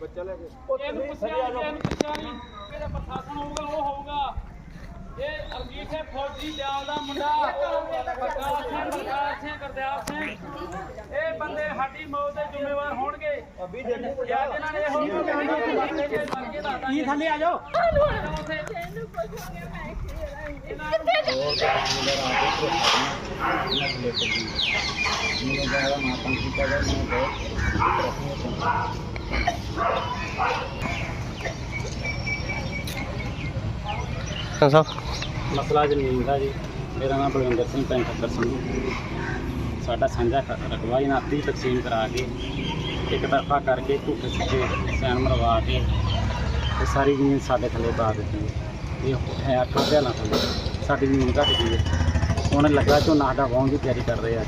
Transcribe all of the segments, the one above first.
ਇਹਨੂੰ ਪੁੱਛਿਆ ਨਹੀਂ ਇਹਨੂੰ ਪੁੱਛਿਆ ਨਹੀਂ ਇਹਦਾ ਪ੍ਰਸ਼ਾਸਨ ਹੋਊਗਾ ਉਹ ਹੋਊਗਾ। ਇਹ ਅਰਜੀਤ ਸਿੰਘ ਫੌਜੀ ਦਿਆਲ ਦਾ ਮੁੰਡਾ। ਪ੍ਰਕਾਸ਼ ਸਿੰਘ ਪ੍ਰਕਾਸ਼ ਸਿੰਘ ਗੁਰਦਿਆਲ ਸਿੰਘ ਇਹ ਬੰਦੇ ਸਾਡੀ ਮੌਤ ਦੇ ਜ਼ਿੰਮੇਵਾਰ ਹੋਣਗੇ ਜਾਂ ਇਹਨਾਂ ਨੇ ਇਹ ਹੋਊਗਾ ਕਿ ਥੱਲੇ ਆ ਜਾਓ? ਮਸਲਾ ਜ਼ਮੀਨ ਦਾ ਜੀ। ਮੇਰਾ ਨਾਮ ਬਲਵਿੰਦਰ ਸਿੰਘ ਪਿੰਡ ਠੱਕਰ ਸਿੰਘ ਸਾਡਾ ਸਾਂਝਾ ਰਕਬਾ ਇਹਨਾਂ ਅੱਧੀ ਤਕਸੀਮ ਕਰਾ ਕੇ ਇੱਕ ਤਰਫਾ ਕਰਕੇ ਝੂਠੇ ਸਿੱਧੇ ਸੈਨ ਮਰਵਾ ਕੇ ਤੇ ਸਾਰੀ ਜ਼ਮੀਨ ਸਾਡੇ ਥੱਲੇ ਪਾ ਦਿੱਤੀ ਹੈ। ਇਹ ਹੈ ਅੱਠ ਹਜ਼ਾਰਾਂ ਥੱਲੇ ਸਾਡੀ ਜ਼ਮੀਨ ਘੱਟ ਗਈ ਹੈ। ਹੁਣ ਲੱਗਾ ਝੋਨਾ ਸਾਡਾ ਵਾਹੁਣ ਦੀ ਤਿਆਰੀ ਕਰ ਰਹੇ ਆ।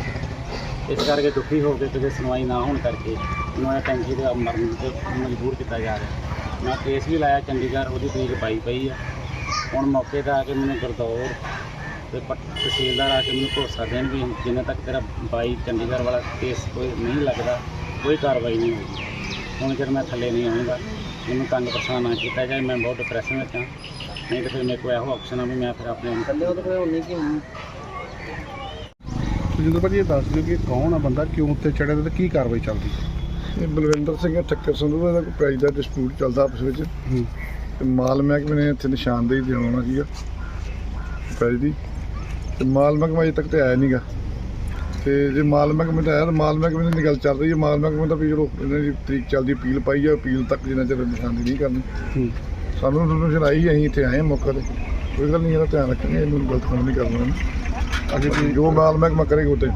ਇਸ ਕਰਕੇ ਦੁਖੀ ਹੋ ਕੇ ਕਿਤੇ ਸੁਣਵਾਈ ਨਾ ਹੋਣ ਕਰਕੇ ਮੈਨੂੰ ਇਹ ਟੈਂਕੀ ਦੇ ਮਰਨ ਤੇ ਮਜਬੂਰ ਕੀਤਾ ਜਾ ਰਿਹਾ ਮੈਂ ਕੇਸ ਵੀ ਲਾਇਆ, ਚੰਡੀਗੜ੍ਹ ਉਹਦੀ ਤਰੀਕ ਪਾਈ ਪਈ ਆ। ਹੁਣ ਮੌਕੇ ਤੇ ਆ ਕੇ ਮੈਨੂੰ ਗੁਰਦੌਰ ਤੇ ਪਟ- ਤਹਿਸੀਲਦਾਰ ਆ ਕੇ ਮੈਨੂੰ ਭਰੋਸਾ ਦੇਣ ਵੀ ਜਿੰਨਾ ਤੱਕ ਤੇਰਾ ਬਾਈ ਚੰਡੀਗੜ੍ਹ ਵਾਲਾ ਕੇਸ ਕੋਈ ਨਹੀਂ ਲੱਗਦਾ। ਕੋਈ ਕਾਰਵਾਈ ਨਹੀਂ ਹੋਊਗੀ ਹੁਣ ਜਦ ਮੈਂ ਥੱਲੇ ਨਹੀਂ ਆਉਂਗਾ ਮੈਨੂੰ ਤੰਗ ਪਰੇਸ਼ਾਨ ਨਾ ਕੀਤਾ ਜਾਏ ਮੈਂ ਬਹੁਤ ਡਿਪਰੈਸ਼ਨ ਵਿੱਚ ਹਾਂ। ਨਹੀਂ ਤਾਂ ਫਿਰ ਮੇਰੇ ਕੋਲ ਇਹੋ ਆਪਸ਼ਨ ਆ ਵੀ ਮੈਂ ਫਿਰ ਆਪਣੇ ਥੱਲੇ ਉਹਦੇ ਕੋਲ ਕਿ ਜਦੋਂ ਭਾਜੀ ਇਹ ਦੱਸ ਦਿਓ ਕਿ ਕੌਣ ਆ ਬੰਦਾ ਕਿਉਂ ਉੱਤੇ ਚੜਿਆ ਤੇ ਕੀ ਕਾਰਵਾਈ ਚੱਲਦੀ? ਇਹ ਬਲਵਿੰਦਰ ਸਿੰਘ ਹੈ, ਠੱਕਰ ਸੰਧੂ ਦਾ ਕੋਈ ਪ੍ਰਾਈਜ਼ ਦਾ ਡਿਸਪਿਊਟ ਚੱਲਦਾ ਆਪਸ ਵਿੱਚ। ਹੂੰ। ਤੇ ਮਾਲ ਮਹਿਕਮੇ ਨੇ ਇੱਥੇ ਨਿਸ਼ਾਨਦੇਹੀ ਦੇਣ ਆਉਣਾ ਸੀਗਾ ਪ੍ਰਾਈਜ਼ ਦੀ। ਤੇ ਮਾਲ ਮਹਿਕਮਾ ਅਜੇ ਤੱਕ ਤੇ ਆਇਆ ਨਹੀਂਗਾ ਤੇ ਜੇ ਮਾਲ ਮਹਿਕਮੇ ਤੇ ਆਇਆ ਤਾਂ ਮਾਲ ਮਹਿਕਮੇ ਦੀ ਗੱਲ ਚੱਲ ਰਹੀ ਹੈ ਮਾਲ ਮਹਿਕਮੇ ਦਾ ਵੀ ਚਲੋ ਇਹਨਾਂ ਦੀ ਤਰੀਕ ਚੱਲਦੀ ਅਪੀਲ ਪਾਈ ਹੈ ਅਪੀਲ ਤੱਕ ਜਿੰਨਾ ਚਿਰ ਨਿਸ਼ਾਨਦੇਹੀ ਨਹੀਂ ਕਰਨੀ। ਹੂੰ। ਸਾਨੂੰ ਇਨਫੋਰਮੇਸ਼ਨ ਆਈ ਅਸੀਂ ਇੱਥੇ ਆਏ ਹਾਂ ਮੌਕੇ ਤੇ। ਕੋਈ ਗੱਲ ਨਹੀਂ ਇਹਦਾ ਧਿਆਨ ਰੱਖਾਂਗੇ ਇਹਨੂੰ ਗਲਤ ਕੰਮ ਨਹੀਂ ਕਰਨਾ। ਅੱਗੇ ਜੋ ਮਾਲ ਮਹਿਕਮਾ ਕਰੇਗਾ ਉਹ ਤੇ